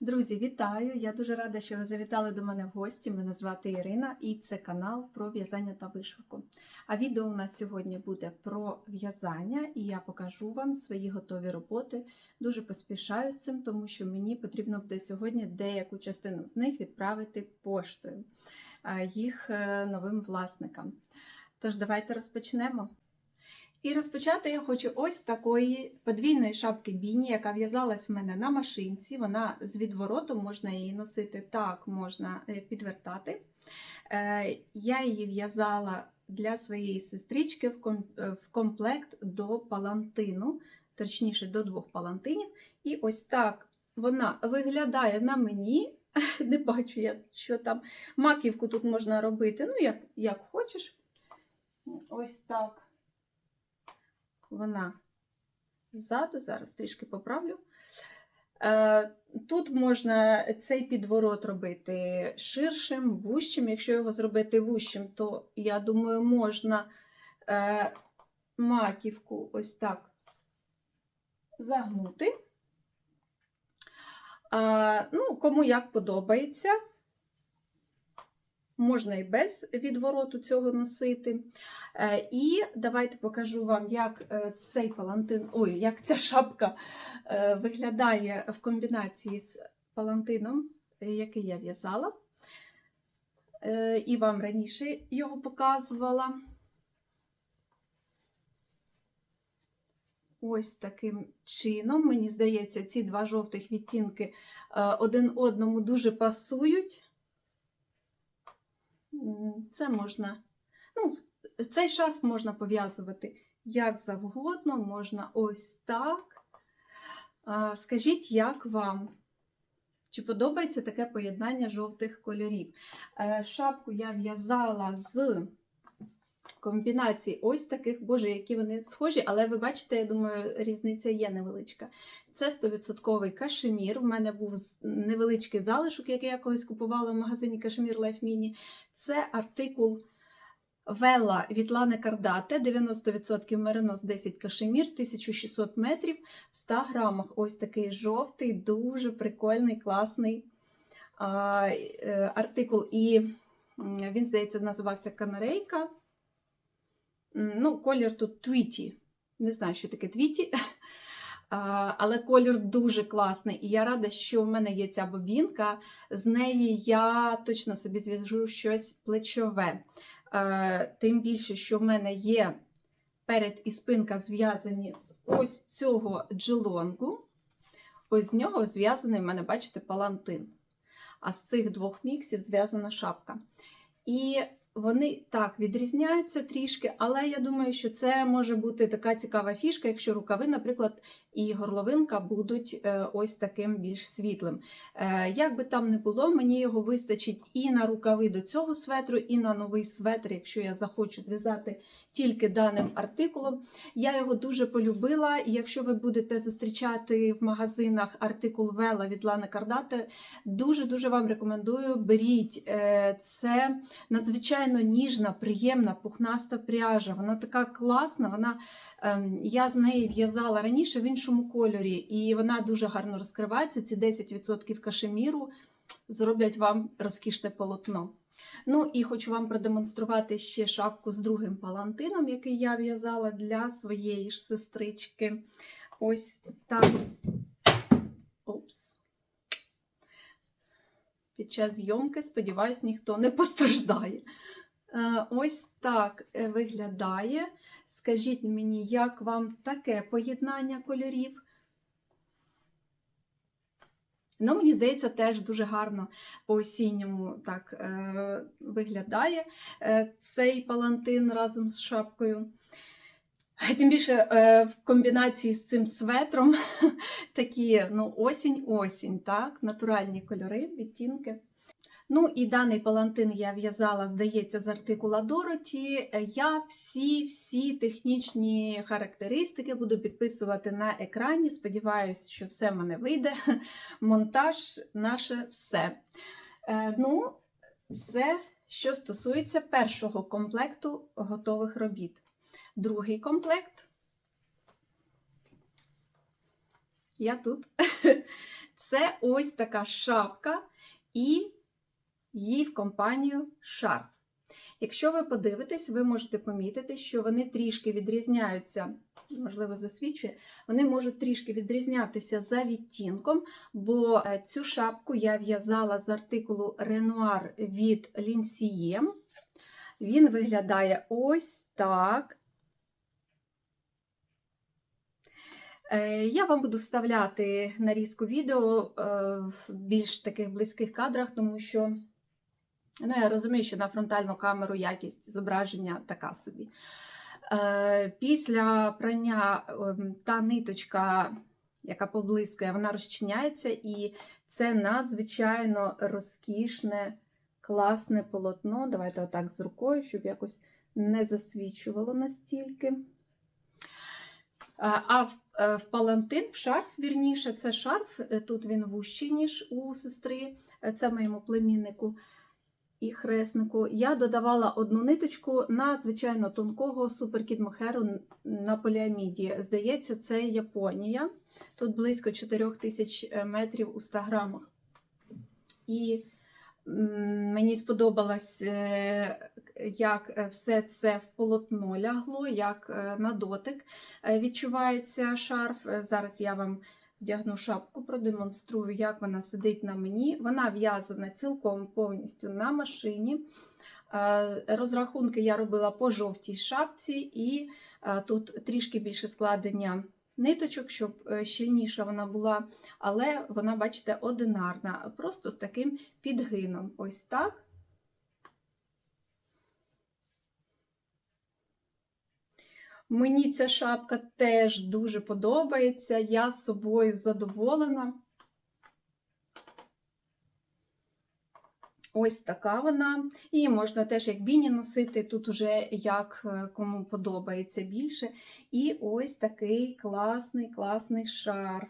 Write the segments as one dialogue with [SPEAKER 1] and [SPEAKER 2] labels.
[SPEAKER 1] Друзі, вітаю! Я дуже рада, що ви завітали до мене в гості. Мене звати Ірина і це канал про в'язання та вишивку. А відео у нас сьогодні буде про в'язання, і я покажу вам свої готові роботи. Дуже поспішаю з цим, тому що мені потрібно буде сьогодні деяку частину з них відправити поштою їх е, новим власникам. Тож, давайте розпочнемо. І розпочати я хочу ось такої подвійної шапки Біні, яка в'язалась в мене на машинці. Вона з відворотом, можна її носити так, можна е, підвертати. Е, Я її в'язала для своєї сестрички е, в комплект до палантину, точніше до двох палантинів. І ось так вона виглядає на мені. Не бачу я, що там. Маківку тут можна робити, ну, як, як хочеш. Ось так вона ззаду, зараз трішки поправлю. Е, Тут можна цей підворот робити ширшим, вущим. Якщо його зробити вущим, то я думаю, можна е, маківку ось так загнути. Ну, кому як подобається. Можна і без відвороту цього носити. Е, І давайте покажу вам, як е, цей палантин, ой, як ця шапка е, виглядає в комбінації з палантином, який я в'язала. І вам раніше його показувала. Ось таким чином, мені здається, ці два жовтих відтінки один одному дуже пасують. Це можна, ну, цей шарф можна пов'язувати як завгодно, можна ось так. Скажіть, як вам? Чи подобається таке поєднання жовтих кольорів? Е, Шапку я в'язала з комбінації ось таких, боже, які вони схожі, але ви бачите, я думаю, різниця є невеличка. Це 100% кашемір. У мене був невеличкий залишок, який я колись купувала в магазині Кашемір Life Mini. Це артикул Вела від Лани Кардате, 90% меринос, 10 кашемір, 1600 метрів в 100 грамах. Ось такий жовтий, дуже прикольний, класний а, е, артикул. І він, здається, називався Канарейка. Ну, колір тут твіті. Не знаю, що таке твіті. Але колір дуже класний, і я рада, що в мене є ця бобінка. З неї я точно собі зв'яжу щось плечове. Е, Тим більше, що в мене є перед і спинка зв'язані з ось цього джелонгу. Ось з нього зв'язаний в мене, бачите, палантин. А з цих двох міксів зв'язана шапка. І вони так відрізняються трішки, але я думаю, що це може бути така цікава фішка, якщо рукави, наприклад, і горловинка будуть е, ось таким більш світлим. Е, Як би там не було, мені його вистачить і на рукави до цього светру, і на новий светр, якщо я захочу зв'язати тільки даним артикулом. Я його дуже полюбила, і якщо ви будете зустрічати в магазинах артикул Вела від Лани Кардате, дуже-дуже вам рекомендую. Беріть Е, це надзвичайно ніжна, приємна, пухнаста пряжа. Вона така класна. Вона, ем, я з неї в'язала раніше в іншому кольорі, і вона дуже гарно розкривається. Ці 10% кашеміру зроблять вам розкішне полотно. Ну і хочу вам продемонструвати ще шапку з другим палантином, який я в'язала для своєї ж сестрички. Ось так. Опс. Під час зйомки, сподіваюсь, ніхто не постраждає. Е, Ось так е, виглядає. Скажіть мені, як вам таке поєднання кольорів? Ну, мені здається, теж дуже гарно по осінньому так е, виглядає е, цей палантин разом з шапкою. Тим більше е, в комбінації з цим светром такі ну, осінь-осінь, так, натуральні кольори, відтінки. Ну і даний палантин я в'язала, здається, з артикула Дороті. Е, Я всі-всі технічні характеристики буду підписувати на екрані. Сподіваюсь, що все в мене вийде. Монтаж наше все. Е, Ну, це що стосується першого комплекту готових робіт. Другий комплект. Я тут. Це ось така шапка і їй в компанію шарф. Якщо ви подивитесь, ви можете помітити, що вони трішки відрізняються, можливо, засвідчує, вони можуть трішки відрізнятися за відтінком, бо е, цю шапку я в'язала з артикулу Renoir від Linsiem. Він виглядає ось так. Е, Я вам буду вставляти нарізку відео е, в більш таких близьких кадрах, тому що ну, я розумію, що на фронтальну камеру якість зображення така собі. Е, Після прання ем, та ниточка, яка поблискує, вона розчиняється, і це надзвичайно розкішне, класне полотно. Давайте отак з рукою, щоб якось не засвічувало настільки. А а в, е, в палантин, в шарф, вірніше, це шарф, е, тут він вущий, ніж у сестри, е, це моєму племіннику і хреснику. Я додавала одну ниточку надзвичайно тонкого суперкіт мохеру на поліаміді. Здається, це Японія. Тут близько 4 тисяч метрів у 100 грамах. І мені сподобалось, е, як е, все це в полотно лягло, як е, на дотик е, відчувається шарф. Е, Зараз я вам вдягну шапку, продемонструю, як вона сидить на мені. Вона в'язана цілком повністю на машині. Е, Розрахунки я робила по жовтій шапці, і е, тут трішки більше складення ниточок, щоб е, щільніша вона була, але вона, бачите, одинарна, просто з таким підгином. Ось так. Мені ця шапка теж дуже подобається, я собою задоволена. Ось така вона. Її можна теж як біні носити, тут уже як е, кому подобається більше. І ось такий класний, класний шарф.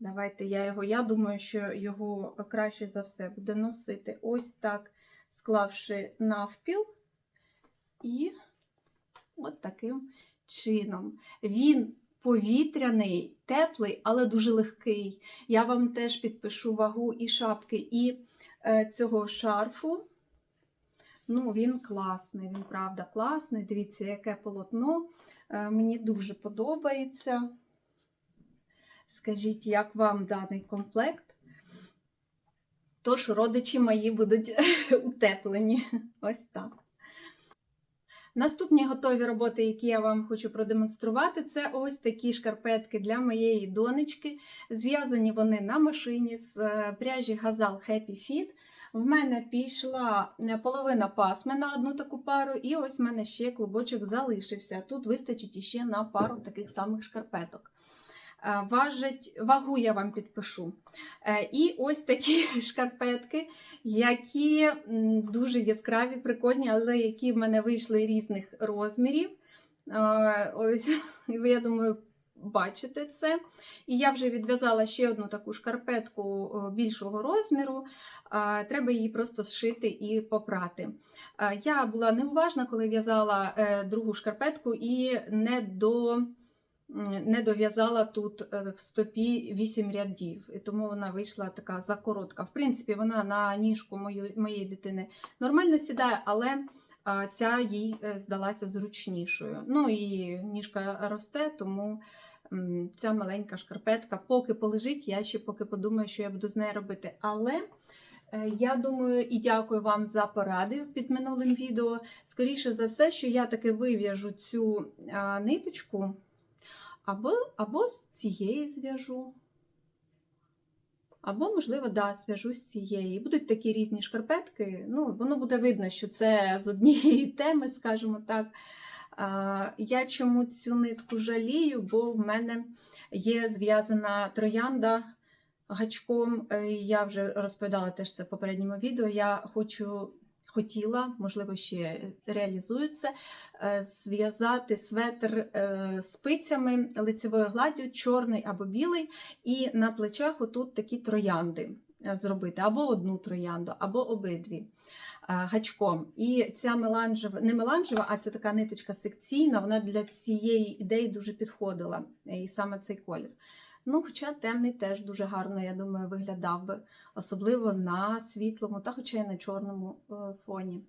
[SPEAKER 1] Давайте я його, я думаю, що його краще за все буде носити ось так, склавши навпіл. І от таким чином. Він повітряний, теплий, але дуже легкий. Я вам теж підпишу вагу і шапки, і е, цього шарфу. Ну, він класний, він правда класний. Дивіться, яке полотно. Е, мені дуже подобається. Скажіть, як вам даний комплект? Тож родичі мої будуть утеплені. Ось так. Наступні готові роботи, які я вам хочу продемонструвати, це ось такі шкарпетки для моєї донечки. Зв'язані вони на машині з е, пряжі Gazal Happy Fit. В мене пішла е, половина пасми на одну таку пару, і ось в мене ще клубочок залишився. Тут вистачить іще на пару таких самих шкарпеток. Е, Важить, вагу я вам підпишу. Е, І ось такі шкарпетки, які дуже яскраві, прикольні, але які в мене вийшли різних розмірів. Е, Ось, я думаю, бачите це. І я вже відв'язала ще одну таку шкарпетку більшого розміру. Треба її просто зшити і попрати. Я була неуважна, коли в'язала другу шкарпетку і не до не дов'язала тут е, в стопі 8 рядів, і тому вона вийшла така закоротка. В принципі, вона на ніжку моєї, моєї дитини нормально сідає, але ця їй е, здалася зручнішою. Ну і ніжка росте, тому ця маленька шкарпетка, поки полежить, я ще поки подумаю, що я буду з нею робити. Але е, я думаю і дякую вам за поради під минулим відео. Скоріше за все, що я таки вив'яжу цю ниточку. Або, або з цієї зв'яжу. Або, можливо, да, зв'яжу з цієї. Будуть такі різні шкарпетки. Ну, воно буде видно, що це з однієї теми, скажімо так. Я чому цю нитку жалію, бо в мене є зв'язана троянда гачком. Е, Я вже розповідала теж це в попередньому відео. Я хочу хотіла, можливо, ще реалізую це, е, зв'язати светр е, спицями лицевою гладдю, чорний або білий, і на плечах отут такі троянди е, зробити, або одну троянду, або обидві. гачком. І ця меланжева, не меланжева, а це така ниточка секційна, вона для цієї ідеї дуже підходила. І саме цей колір. Ну, хоча темний теж дуже гарно, я думаю, виглядав би, особливо на світлому, та хоча й на чорному е, фоні.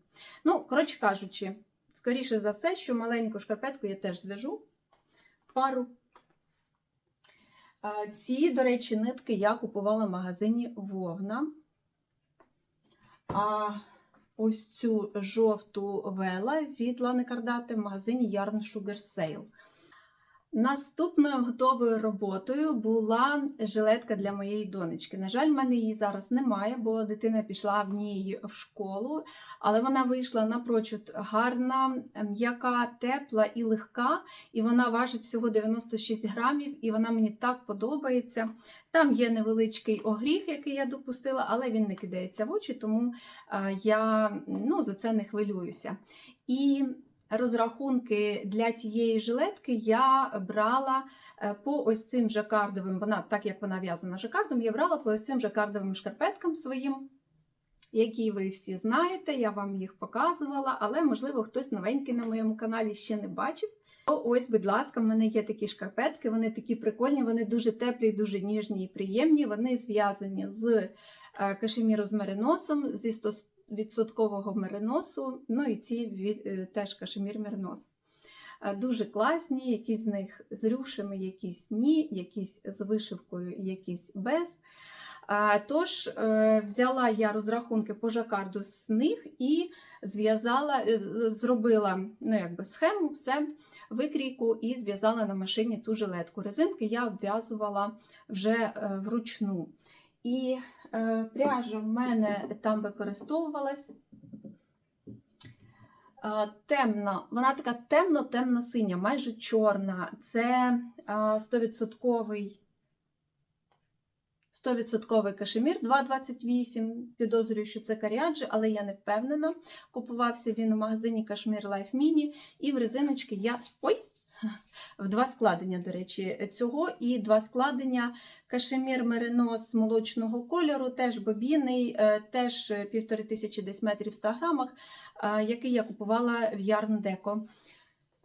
[SPEAKER 1] Ну, коротше кажучи, скоріше за все, що маленьку шкарпетку я теж зв'яжу пару. Е, Ці, до речі, нитки я купувала в магазині Вовна. А ось цю жовту вела від Лани Кардати в магазині Yarn Sugar Sale. Наступною готовою роботою була жилетка для моєї донечки. На жаль, в мене її зараз немає, бо дитина пішла в ній в школу, але вона вийшла напрочуд гарна, м'яка, тепла і легка, і вона важить всього 96 грамів, і вона мені так подобається. Там є невеличкий огріх, який я допустила, але він не кидається в очі, тому е, я ну, за це не хвилююся. І розрахунки для тієї жилетки я брала е, по ось цим жакардовим, вона, так як вона в'язана жакардом, я брала по ось цим жакардовим шкарпеткам своїм, які ви всі знаєте, я вам їх показувала, але, можливо, хтось новенький на моєму каналі ще не бачив. То ось, будь ласка, в мене є такі шкарпетки, вони такі прикольні, вони дуже теплі, дуже ніжні і приємні. Вони зв'язані з е, кашеміру з мериносом, зі 100 відсоткового мериносу, ну і ці е, теж кашемір меринос. Дуже класні, якісь з них з рюшами, якісь ні, якісь з вишивкою, якісь без. Тож е, взяла я розрахунки по жакарду з них і зв'язала, е, зробила ну, якби схему, все, викрійку і зв'язала на машині ту жилетку. Резинки я обв'язувала вже вручну. І е, пряжа в мене там використовувалась. Е, темна, вона така темно-темно-синя, майже чорна. Це е, 100% 100% кашемір 2,28. Підозрюю, що це каріаджі, але я не впевнена. Купувався він у магазині Кашмір Life Mini, і в резиночки я. Ой! В два складення, до речі, цього, і два складення кашемір меринос молочного кольору, теж бобійний, е, теж півтори тисячі десь метрів в 100 грамах, е, який я купувала в Deco.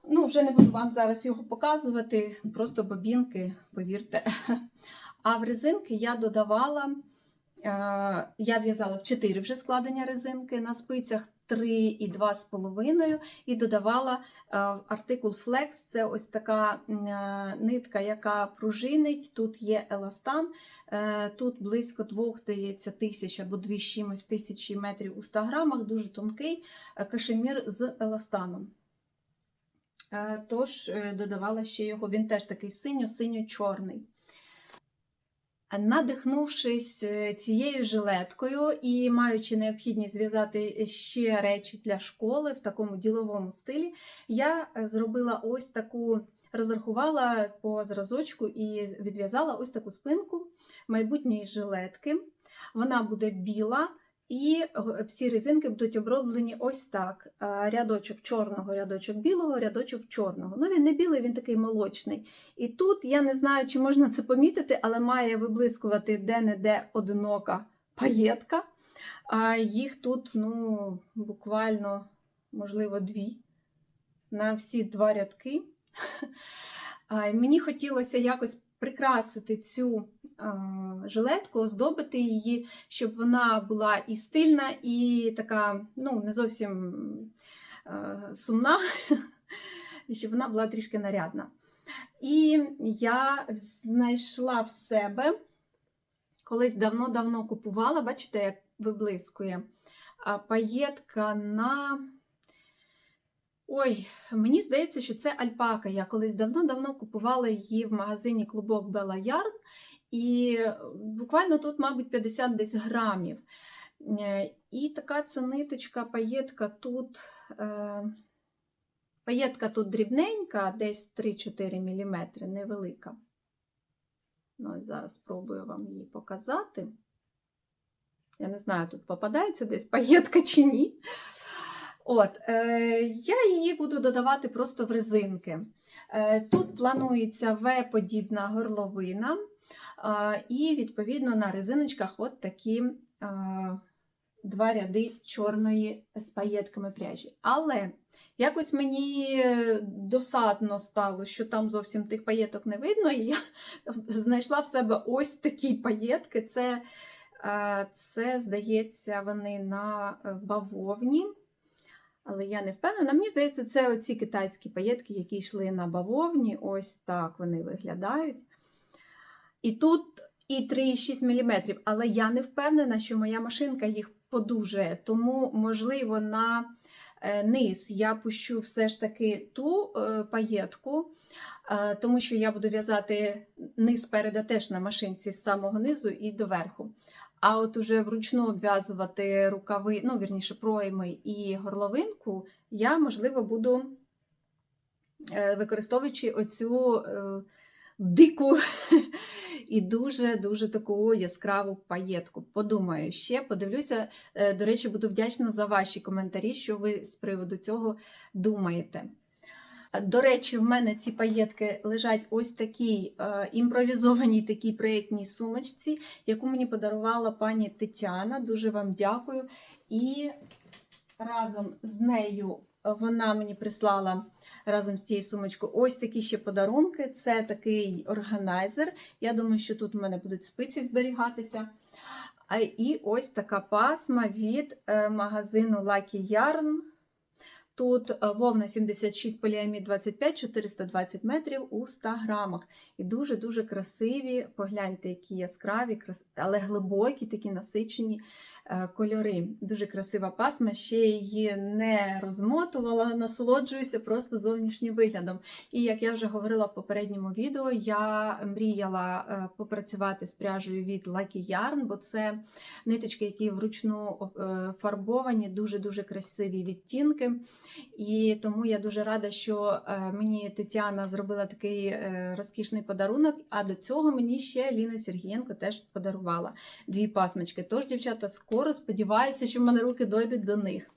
[SPEAKER 1] Ну, вже не буду вам зараз його показувати, просто бобінки, повірте. А в резинки я додавала, е, я в'язала в 4 вже складення резинки, на спицях 3 і 2,5 і додавала е, артикул Flex. Це ось така е, нитка, яка пружинить. Тут є еластан, е, тут близько 2, здається, тисяч або 2 з чимось тисячі метрів у 100 грамах, дуже тонкий кашемір з еластаном. Тож додавала ще його, він теж такий синьо-синьо-чорний. Надихнувшись е, цією жилеткою і маючи необхідність зв'язати ще речі для школи в такому діловому стилі, я е, зробила ось таку, розрахувала по зразочку і відв'язала ось таку спинку майбутньої жилетки. Вона буде біла, і всі резинки будуть оброблені ось так: рядочок чорного, рядочок білого, рядочок чорного. Ну він не білий, він такий молочний. І тут я не знаю, чи можна це помітити, але має виблискувати де-не-де одинока паєтка. Їх тут ну, буквально, можливо, дві на всі два рядки. Мені хотілося якось прикрасити цю жилетку, оздобити її, щоб вона була і стильна, і така, ну, не зовсім сумна, і щоб вона була трішки нарядна. І я знайшла в себе, колись давно-давно купувала, бачите, як виблискує, паєтка на. Ой, мені здається, що це альпака. Я колись давно-давно купувала її в магазині клубок Bella Yarn. І буквально тут, мабуть, 50 десь грамів. Е, І така це ниточка, паєтка тут. Е, Паєтка тут дрібненька, десь 3-4 мм, невелика. Ну, зараз спробую вам її показати. Я не знаю, тут попадається десь паєтка чи ні. От, е, я її буду додавати просто в резинки. Е, тут планується В-подібна горловина, е, і, відповідно, на резиночках от такі два ряди чорної з паєтками пряжі. Але якось мені досадно стало, що там зовсім тих паєток не видно, і я знайшла в себе ось такі паєтки. Це, це здається, вони на е, бавовні. Але я не впевнена. Мені здається, це оці китайські паєтки, які йшли на бавовні. Ось так вони виглядають. І тут і 3,6 мм, але я не впевнена, що моя машинка їх подужає. Тому, можливо, на е, низ я пущу все ж таки ту е, паєтку, е, тому що я буду в'язати низ переда теж на машинці з самого низу і доверху. А от уже вручну обв'язувати рукави, ну, вірніше, пройми і горловинку, я, можливо, буду використовуючи оцю дику і дуже-дуже таку яскраву паєтку. Подумаю ще, подивлюся. Е, До речі, буду вдячна за ваші коментарі, що ви з приводу цього думаєте. До речі, в мене ці паєтки лежать ось такій е, імпровізованій такій проєктній сумочці, яку мені подарувала пані Тетяна. Дуже вам дякую. І разом з нею вона мені прислала разом з цією сумочкою ось такі ще подарунки. Це такий органайзер. Я думаю, що тут в мене будуть спиці зберігатися. І ось така пасма від е, магазину Lucky Yarn. Тут е, вовна 76 поліамід 25, 420 метрів у 100 грамах. І дуже-дуже красиві. Погляньте, які яскраві, але глибокі, такі насичені кольори. Дуже красива пасма. Ще її не розмотувала, насолоджуюся просто зовнішнім виглядом. І як я вже говорила в попередньому відео, я мріяла е, попрацювати з пряжею від Lucky Yarn, бо це ниточки, які вручну е, фарбовані, дуже-дуже красиві відтінки. І тому я дуже рада, що е, мені Тетяна зробила такий е, розкішний подарунок. А до цього мені ще Ліна Сергієнко теж подарувала дві пасмочки. Тож, дівчата, скоро сподіваюся, що в мене руки дойдуть до них.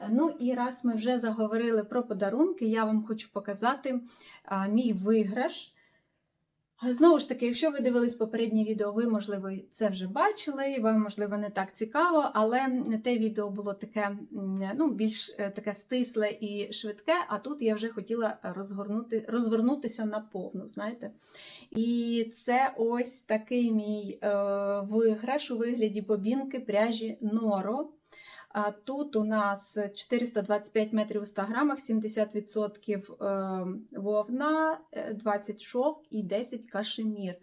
[SPEAKER 1] Е, Ну і раз ми вже заговорили про подарунки, я вам хочу показати мій виграш. Знову ж таки, якщо ви дивились попереднє відео, ви, можливо, це вже бачили, і вам, можливо, не так цікаво, але те відео було таке ну, більш е, таке стисле і швидке, а тут я вже хотіла розгорнути, розвернутися на повну, знаєте. І це ось такий мій е, виграш у вигляді бобінки пряжі Норо. А тут у нас 425 метрів у 100 грамах, 70% е, вовна, е, 20 шовк і 10 кашемір.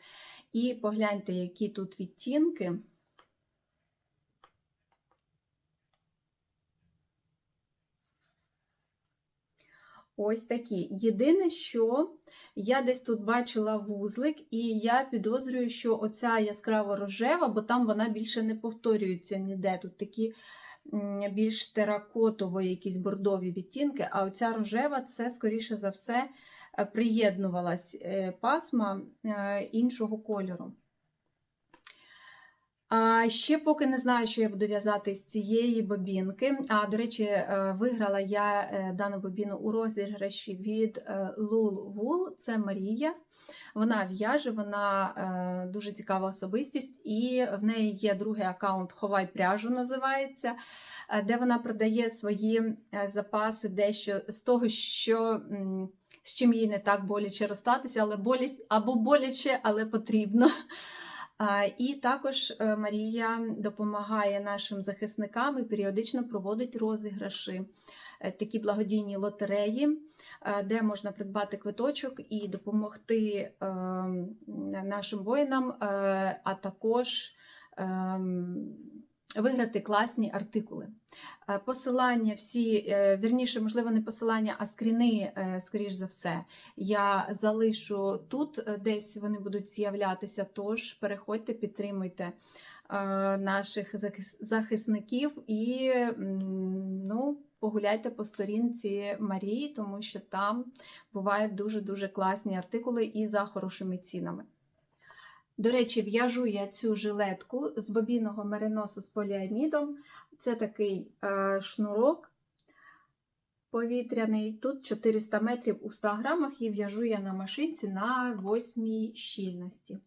[SPEAKER 1] І погляньте, які тут відтінки. Ось такі. Єдине, що я десь тут бачила вузлик, і я підозрюю, що оця яскраво рожева, бо там вона більше не повторюється ніде. Тут такі більш теракотово, якісь бордові відтінки, а оця рожева це, скоріше за все, е, приєднувалась е, пасма е, іншого кольору. А ще поки не знаю, що я буду в'язати з цієї бобінки. А, до речі, е, виграла я е, дану бобіну у розіграші від е, Lul Wool. Це Марія. Вона в'яже, вона дуже цікава особистість, і в неї є другий аккаунт Ховай пряжу називається, де вона продає свої запаси дещо з того, що. З чим їй не так боляче розстатися, але боляч, або боляче, але потрібно. І також е, Марія допомагає нашим захисникам і періодично проводить розіграші, е, такі благодійні лотереї, е, де можна придбати квиточок і допомогти е, нашим воїнам, а також ем, виграти класні артикули. Е, Посилання всі, е, вірніше, можливо, не посилання, а скріни, е, скоріш за все, я залишу тут, десь вони будуть з'являтися. Тож переходьте, підтримуйте наших захисників і ну, погуляйте по сторінці Марії, тому що там бувають дуже-дуже класні артикули і за хорошими цінами. До речі, в'яжу я цю жилетку з бобінного мериносу з поліамідом. Це такий е, шнурок повітряний. Тут 400 метрів у 100 грамах і в'яжу я на машинці на 8 щільності.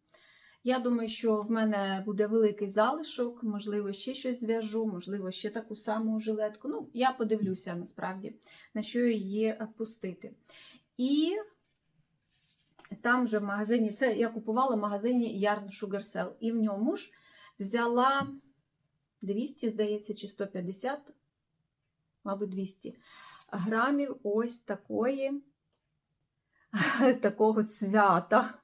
[SPEAKER 1] Я думаю, що в мене буде великий залишок, можливо, ще щось зв'яжу, можливо, ще таку саму жилетку. Ну, я подивлюся насправді, на що її пустити. І там же в магазині, це я купувала в магазині Yarn Sugar Cell. І в ньому ж взяла 200, здається, чи 150, мабуть, 200 грамів ось такої, такого свята.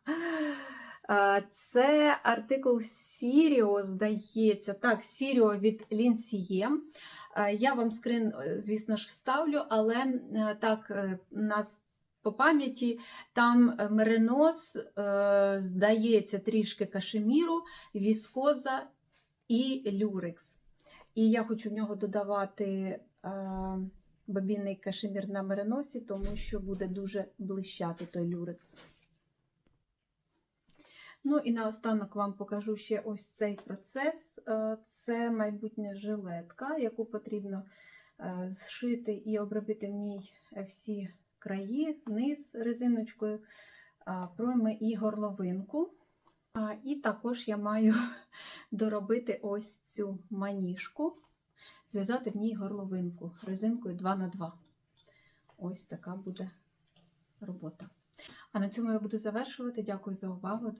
[SPEAKER 1] Це артикул Сіріо, здається. Так, Сіріо від Лінсіє. Я вам скрин, е, звісно ж, вставлю, але е, так, е, у нас по пам'яті там е, меринос, е, здається, трішки кашеміру, віскоза і люрекс. І я хочу в нього додавати е, бобінний кашемір на мериносі, тому що буде дуже блищати той люрекс. Ну і наостанок вам покажу ще ось цей процес. Це майбутня жилетка, яку потрібно зшити і обробити в ній всі краї, низ резиночкою, пройми і горловинку. І також я маю доробити ось цю маніжку, зв'язати в ній горловинку резинкою 2х2. Ось така буде робота. А на цьому я буду завершувати. Дякую за увагу.